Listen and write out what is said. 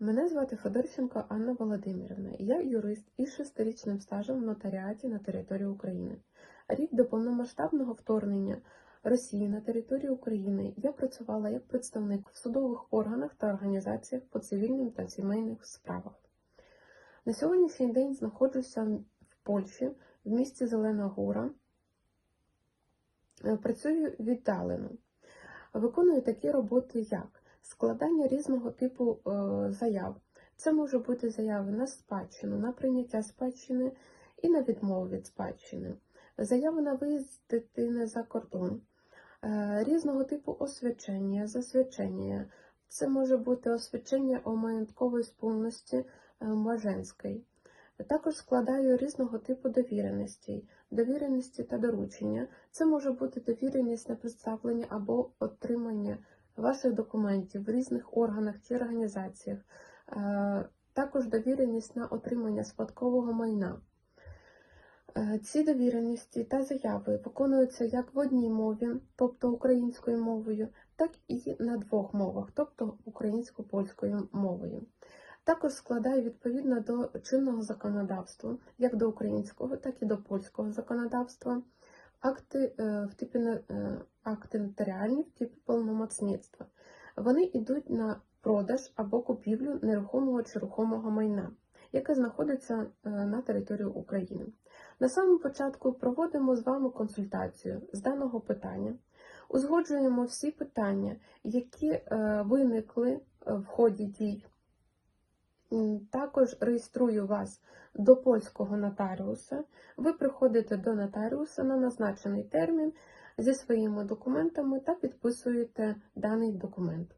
Мене звати Федорченко Анна Володимирівна. Я юрист із шестирічним стажем в нотаріаті на території України. Рік до повномасштабного вторгнення Росії на територію України я працювала як представник в судових органах та організаціях по цивільним та сімейних справах. На сьогоднішній день знаходжуся в Польщі, в місті Зелена Гора. Е, Працюю віддалено. Виконую такі роботи, як складання різного типу е, заяв. Це може бути заяви на спадщину, на прийняття спадщини і на відмову від спадщини, заяви на виїзд дитини за кордон, е, різного типу освячення, засвячення. Це може бути освячення о маєткової сповності е, Маженської. Також складаю різного типу довіреностей, довіреності та доручення. Це може бути довіреність на представлення або отримання ваших документів в різних органах чи організаціях, Е, також довіреність на отримання спадкового майна. Е, Ці довіреності та заяви виконуються як в одній мові, тобто українською мовою, так і на двох мовах, тобто українсько-польською мовою. Також складаю відповідно до чинного законодавства, як до українського, так і до польського законодавства, акти е, в типі е, акти нотаріальні в типі повномоцництва. Вони йдуть на продаж або купівлю нерухомого чи рухомого майна, яке знаходиться е, на території України. На самому початку проводимо з вами консультацію з даного питання, узгоджуємо всі питання, які виникли в ході дій. Також реєструю вас до польського нотаріуса. Ви приходите до нотаріуса на назначений термін зі своїми документами та підписуєте даний документ.